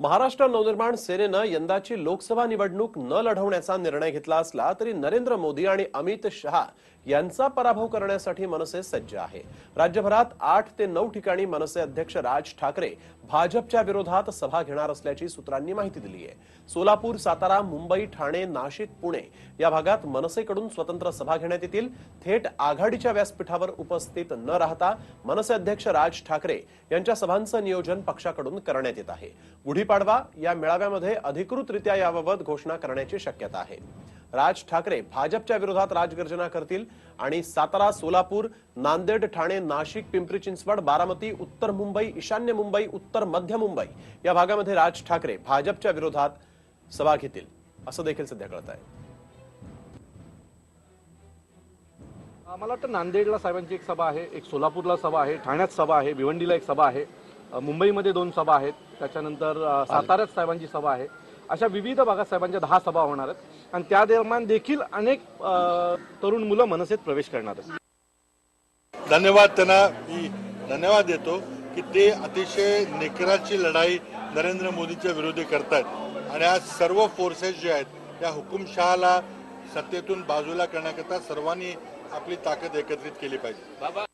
महाराष्ट्र नवनिर्माण सेनेनं यंदाची लोकसभा निवडणूक न लढवण्याचा निर्णय घेतला असला तरी नरेंद्र मोदी आणि अमित शहा यांचा पराभव करण्यासाठी मनसे सज्ज आहे. राज्यभरात आठ ते नऊ ठिकाणी मनसे अध्यक्ष राज ठाकरे भाजपच्या विरोधात सभा घेणार असल्याची सूत्रांनी माहिती दिली आहे. सोलापूर सातारा मुंबई ठाणे नाशिक पुणे या भागात मनसेकडून स्वतंत्र सभा घेण्यात येतील. थेट आघाडीच्या व्यासपीठावर उपस्थित न राहता मनसे अध्यक्ष राज ठाकरे यांच्या सभांचं नियोजन पक्षाकडून करण्यात येत आहे. गुढीपाडवा या मेळाव्यामध्ये अधिकृतरित्या याबाबत घोषणा करण्याची शक्यता आहे. राज ठाकरे भाजपच्या विरोधात राजगर्जना करतील आणि सातारा सोलापूर नांदेड ठाणे नाशिक पिंपरी चिंचवड बारामती उत्तर मुंबई ईशान्य मुंबई उत्तर मध्य मुंबई या भागामध्ये राज ठाकरे भाजपच्या विरोधात सभा घेतील. असं देखील सध्या कळत आहे. मला वाटतं नांदेडला साहेबांची एक सभा आहे एक सोलापूरला सभा आहे ठाण्यात सभा आहे भिवंडीला एक सभा आहे. मुंबईमध्ये दोन सभा आहेत. त्याच्यानंतर साताऱ्यात साहेबांची सभा आहे. अशा विविध भागात साहेबांच्या दहा सभा होणार आहेत. आणि त्या दरम्यान देखील अनेक तरुण मुलं मनसेत प्रवेश करणार आहेत. धन्यवाद त्यांना. मी धन्यवाद देतो की ते अतिशय निकराची लढाई नरेंद्र मोदीच्या विरोधी करतायत. आणि आज सर्व फोर्सेस जे आहेत त्या हुकुमशहाला सत्तेतून बाजूला करण्याकरता सर्वांनी आपली ताकद एकत्रित केली पाहिजे.